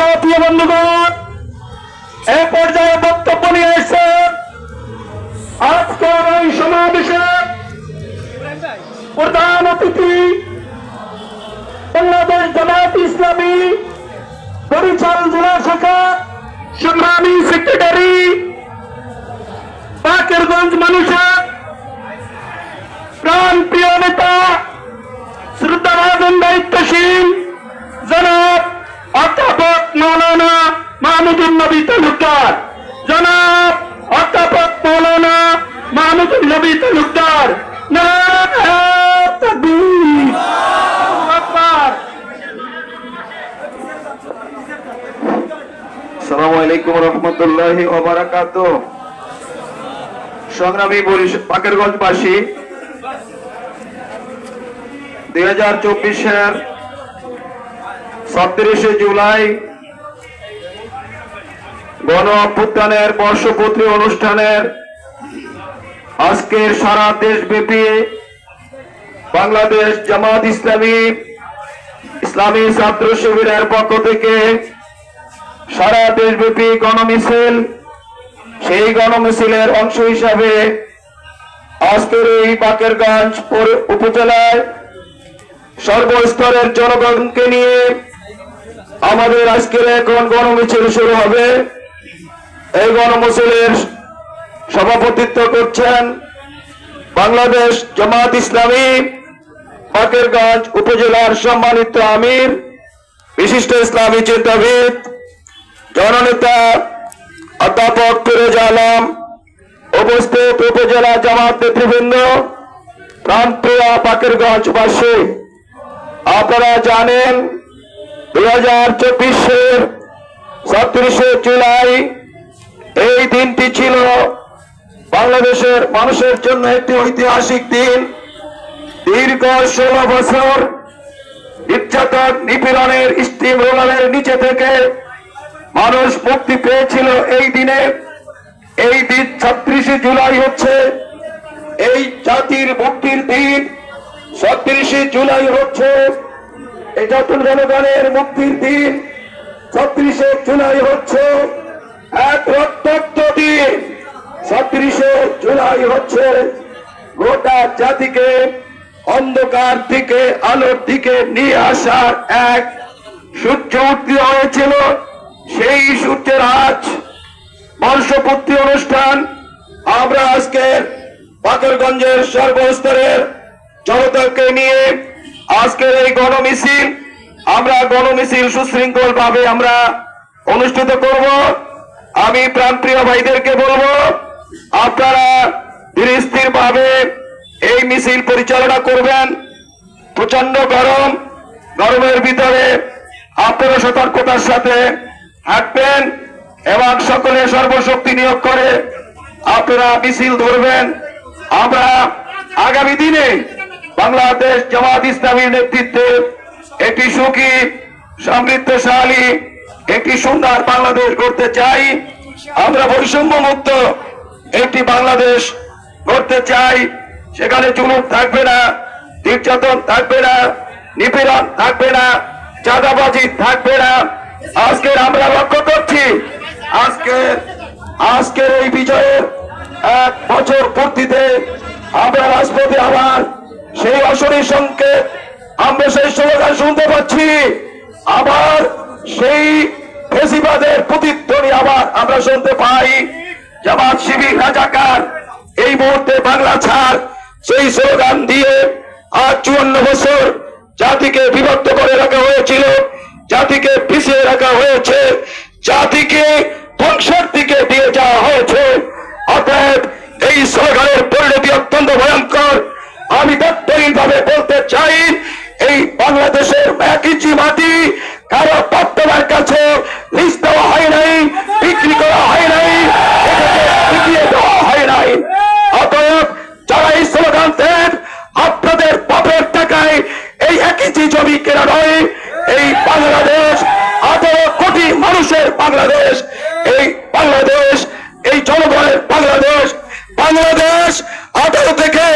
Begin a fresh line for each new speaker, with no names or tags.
সংগ্রামী সাথী বন্ধুগণ, এ পর্যায়ে বক্তব্য নিয়ে এসেছেন আজকের এই সমাবেশে প্রধান অতিথি বাংলাদেশ জামাত ইসলামী বরিশাল জেলা শাখা সংগ্রামী সেক্রেটারি বাকেরগঞ্জ মানুষের প্রাণ প্রিয় নেতা শ্রদ্ধাভাজন দায়িত্বশীল জনাব অধ্যাপক মৌলানা মাহমুদুল নবী তালুকদার। জনাব অধ্যাপক মৌলানা মাহমুদুল নবী তালুকদার।
দুই হাজার চব্বিশের ছত্রিশে জুলাই গণ অভ্যুত্থানের বর্ষপূর্তি অনুষ্ঠানের আজকের সারা দেশব্যাপী বাংলাদেশ জামাত ইসলামী ইসলামী ছাত্র শিবিরের পক্ষ থেকে সারা দেশব্যাপী গণমিছিল। সেই গণমিছিলের অংশ হিসাবে আজকের এই বাকেরগঞ্জ উপজেলায় সর্বস্তরের জনগণকে নিয়ে আমাদের আজকের এখন গণমিছিল শুরু হবে। এই গণমিছিলের সভাপতিত্ব করছেন বাংলাদেশ জামাত ইসলামী বাকেরগঞ্জ উপজেলার সম্মানিত আমির, বিশিষ্ট ইসলামী চিন্তাবিদ, জননেতা অধ্যাপক ফিরোজ আলম, উপস্থিত উপজেলা জামাত নেতৃবৃন্দ প্রান্তীয় পাকেরগঞ্জবাসী। আপনারা জানেন দু হাজার চব্বিশের ছত্রিশে জুলাই এই দিনটি ছিল বাংলাদেশের মানুষের জন্য একটি ঐতিহাসিক দিন। দীর্ঘ ষোলো বছর নির্যাতন, নিপীড়নের স্টিম রোলারের নিচে থেকে মানুষ মুক্তি পেয়েছিল এই দিনে। এই দিন ছত্রিশে জুলাই হচ্ছে এই জাতির মুক্তির দিন। ছত্রিশে জুলাই হচ্ছে এই জাতির জনগণের মুক্তির দিন। ছত্রিশে জুলাই হচ্ছে জুলাই হচ্ছে গোটা জাতিকে অন্ধকার দিকে, আলোর দিকে নিয়ে আসার এক সূর্য উঠতে হয়েছিল। সেই সূর্যের আজ বর্ষপূর্তি অনুষ্ঠান। আমরা আজকে পাথরগঞ্জের সর্বস্তরের জনতাকে নিয়ে আজকের এই গণমিছিল, আমরা গণমিছিল সুশৃঙ্খল ভাবে আমরা অনুষ্ঠিত করব। আমি প্রাণপ্রিয় ভাইদেরকে বলব আপনারা ধীরস্থির ভাবে এই মিছিল পরিচালনা করবেন। প্রচণ্ড গরম, গরমের ভিতরে আপনারা সতর্কতার সাথে হাঁটবেন এবং সকলে সর্বশক্তি নিয়োগ করে আপনারা মিছিল ধরবেন। আমরা আগামী দিনে বাংলাদেশ জামাত ইসলামীর নেতৃত্বে একটি সুখী, সমৃদ্ধশালী, একটি সুন্দর বাংলাদেশ করতে চাই। আমরা বৈষম্য মুক্ত একটি বাংলাদেশ করতে চাই, সেখানে জুলুম থাকবে না, নির্যাতন থাকবে না, নিপীড়ন থাকবে না, চাঁদাবাজি থাকবে না। আজকের আমরা লক্ষ্য করছি, আজকে, আজকের এই বিজয়ের এক বছর পূর্তিতে আমরা রাজপথে আবার সেই অশরী সংকেত, আমরা সেই স্লোগান শুনতে পাচ্ছি, আবার সেই ফেসিবাদের প্রতিধ্বনি আবার আমরা শুনতে পাই। জামাত শিবির রাজাকার, এই মুহূর্তে বাংলা ছাড়, সেই স্লোগান দিয়ে আজ চুয়ান্ন বছর জাতিকে বিভক্ত করে রাখা হয়েছিল, জাতিকে পিছিয়ে রাখা হয়েছে, জাতিকে ধ্বংসের দিকে দিয়ে যাওয়া হয়েছে। অতএব এই সরকারের পরিণতি অত্যন্ত ভয়ঙ্কর। আমি তাৎপরিক ভাবে বলতে চাই, এই বাংলাদেশের এক মাটি কারও বর্তমান কাছে লিস্ট দেওয়া হয় নাই এই বাংলাদেশ আঠারো কোটি মানুষের বাংলাদেশ। এই বাংলাদেশ এই জনগণের বাংলাদেশ। বাংলাদেশ আঠারো থেকে